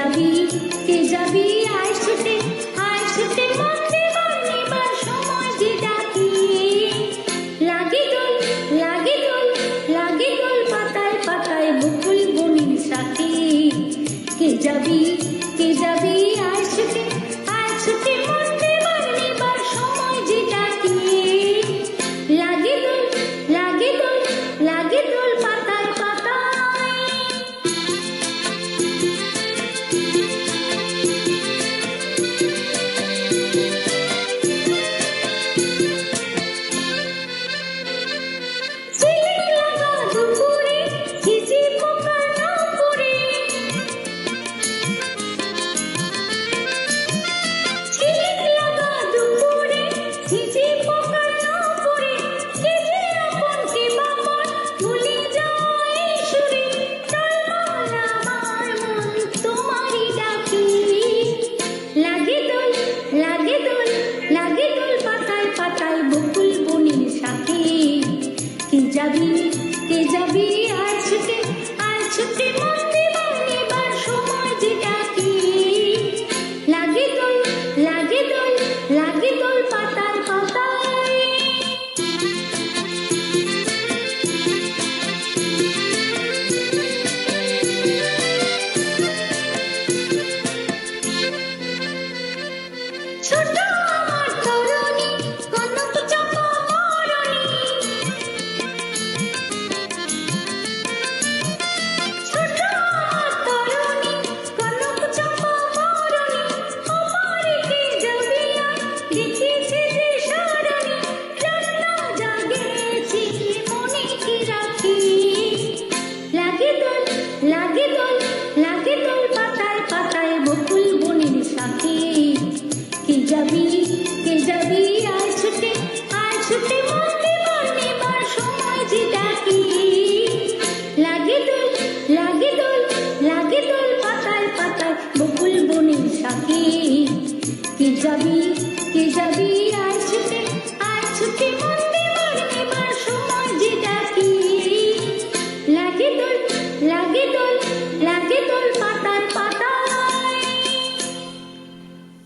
যাবি, কে যাবি? আয় ছুটে আয় ছুটে মন্দির বর্ণিবার সময় যে ডাকি লাগে দোল লাগে দোল লাগে দোল পাতায় পাতায় বকুল বনির সাথে। কে যাবি কে যাবি? ধারী দোল